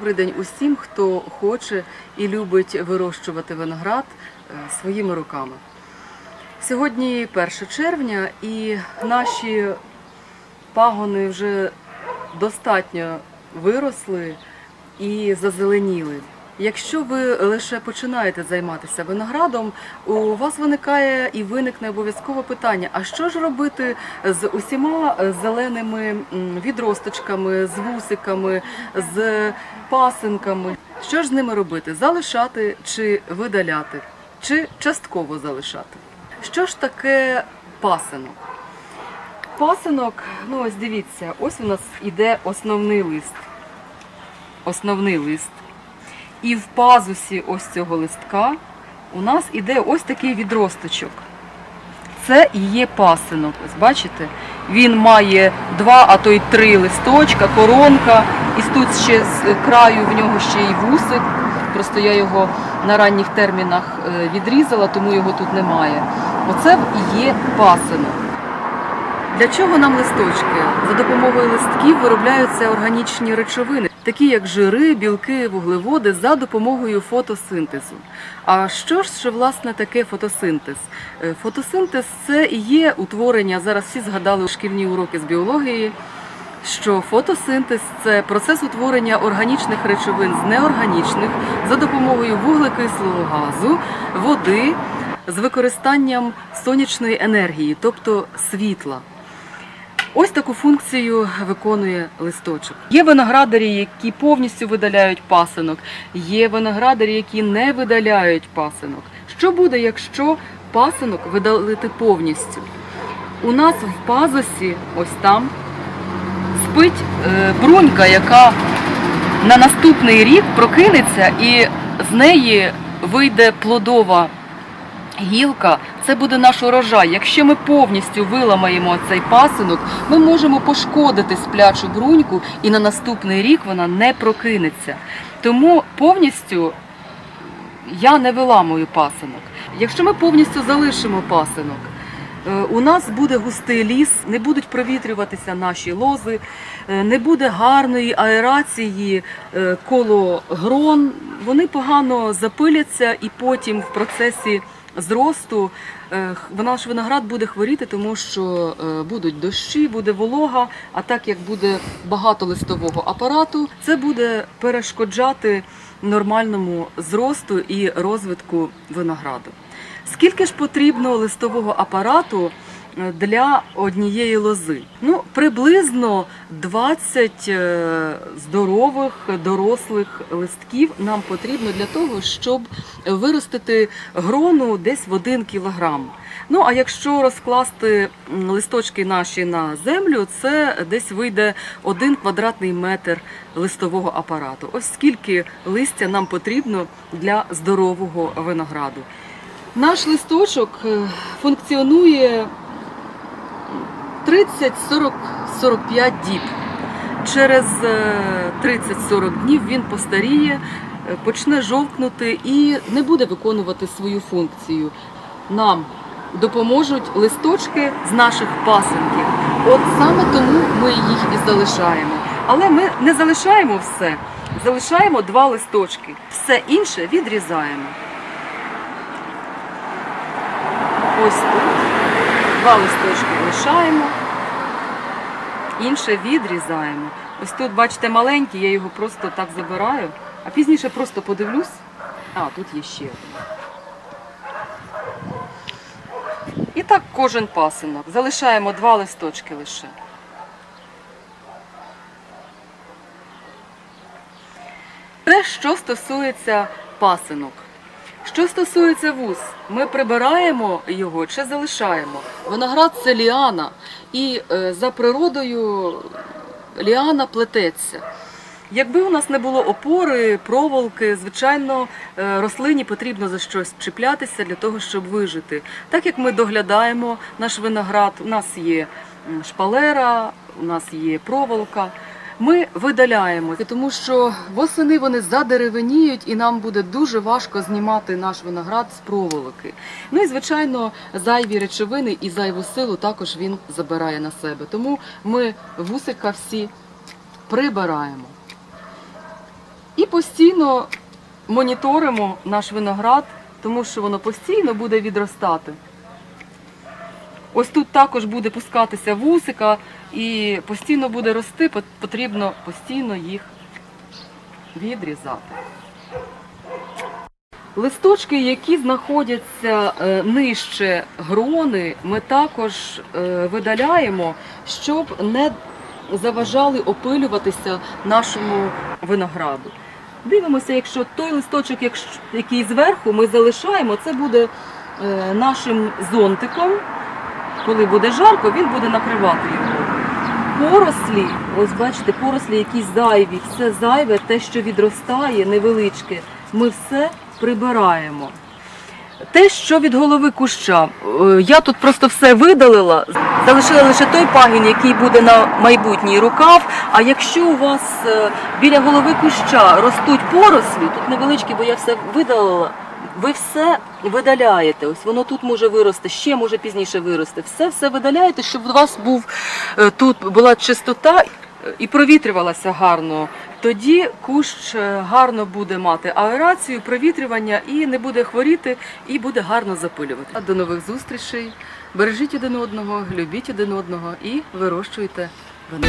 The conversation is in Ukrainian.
Добрий день усім, хто хоче і любить вирощувати виноград е, своїми руками. Сьогодні 1 червня і наші пагони вже достатньо виросли і зазеленіли. Якщо ви лише починаєте займатися виноградом, у вас виникає і виникне обов'язково питання: а що ж робити з усіма зеленими відросточками, з вусиками, з пасинками? Що ж з ними робити? Залишати чи видаляти, чи частково залишати? Що ж таке пасинок? Пасинок, ну ось дивіться, ось у нас іде основний лист. Основний лист. І в пазусі ось цього листка у нас іде ось такий відросточок. Це і є пасинок. Ось бачите? Він має два, а то й три листочка, коронка. І тут ще з краю в нього ще й вусик. Просто я його на ранніх термінах е, відрізала, тому його тут немає. Оце і є пасинок. Для чого нам листочки? За допомогою листків виробляються органічні речовини, такі як жири, білки, вуглеводи, за допомогою фотосинтезу. А що ж власне таке фотосинтез? Е, Фотосинтез це і є утворення. Зараз всі згадали шкільні уроки з біології. Що фотосинтез це процес утворення органічних речовин з неорганічних за допомогою вуглекислого газу, води з використанням сонячної енергії, тобто світла. Ось таку функцію виконує листочок. Є виноградарі, які повністю видаляють пасинок, є виноградарі, які не видаляють пасинок. Що буде, якщо пасинок видалити повністю? У нас в пазусі, ось там, спить е, брунька, яка на наступний рік прокинеться і з неї вийде плодова гілка, це буде наш урожай. Якщо ми повністю виламаємо цей пасинок, ми можемо пошкодити сплячу бруньку, і на наступний рік вона не прокинеться. Тому повністю я не виламую пасинок. Якщо ми повністю залишимо пасинок, е, у нас буде густий ліс, не будуть провітрюватися наші лози, е, не буде гарної аерації е, коло грон. Вони погано запиляться і потім в процесі зросту е, наш виноград буде хворіти, тому що е, будуть дощі, буде волога. А так як буде багато листового апарату, це буде перешкоджати нормальному зросту і розвитку винограду. Скільки ж потрібно листового апарату для однієї лози? Ну, приблизно 20 е, здорових дорослих листків нам потрібно для того, щоб виростити грону десь в 1 кілограм. Ну а якщо розкласти листочки наші на землю, це десь вийде 1 квадратний метр листового апарату. Ось скільки листя нам потрібно для здорового винограду. Наш листочок е, функціонує 30, 40, 45 діб. Через е, 30-40 днів він постаріє, е, почне жовкнути і не буде виконувати свою функцію. Нам допоможуть листочки з наших пасенків. От саме тому ми їх і залишаємо. Але ми не залишаємо все, залишаємо два листочки. Все інше відрізаємо. Ось тут. Два листочки лишаємо, інше відрізаємо. Ось тут, бачите, маленький, я його просто так забираю, а пізніше просто подивлюсь. А, тут є ще один. І так кожен пасинок. Залишаємо два листочки лише. Те, що стосується пасинок. Що стосується вуз, ми прибираємо його чи залишаємо. Виноград це ліана, і е, за природою ліана плететься. Якби у нас не було опори, проволоки, звичайно, е, рослині потрібно за щось чіплятися для того, щоб вижити. Так як ми доглядаємо наш виноград, у нас є шпалера, у нас є проволока. Ми видаляємо, тому що восени вони задеревеніють, і нам буде дуже важко знімати наш виноград з проволоки. Ну і звичайно, зайві речовини і зайву силу також він забирає на себе. Тому ми вусика всі прибираємо. І постійно моніторимо наш виноград, тому що воно постійно буде відростати. Ось тут також буде пускатися вусика і постійно буде рости, потрібно постійно їх відрізати. Листочки, які знаходяться е, нижче грони, ми також е, видаляємо, щоб не заважали опилюватися нашому винограду. Дивимося, якщо той листочок, який зверху ми залишаємо, це буде е, нашим зонтиком. Коли буде жарко, він буде накривати його. Порослі, ось бачите, порослі якісь зайві, все зайве, те, що відростає, невеличке, ми все прибираємо. Те, що від голови куща, е, я тут просто все видалила, залишила лише той пагін, який буде на майбутній рукав. А якщо у вас е, біля голови куща ростуть порослі, тут невеличкі, бо я все видалила, ви все видаляєте. Ось воно тут може вирости, ще може пізніше вирости. Все все видаляєте, щоб у вас був е, тут була чистота і провітрювалася гарно. Тоді кущ е, гарно буде мати аерацію, провітрювання і не буде хворіти, і буде гарно запилювати. До нових зустрічей. Бережіть один одного, любіть один одного і вирощуйте вино.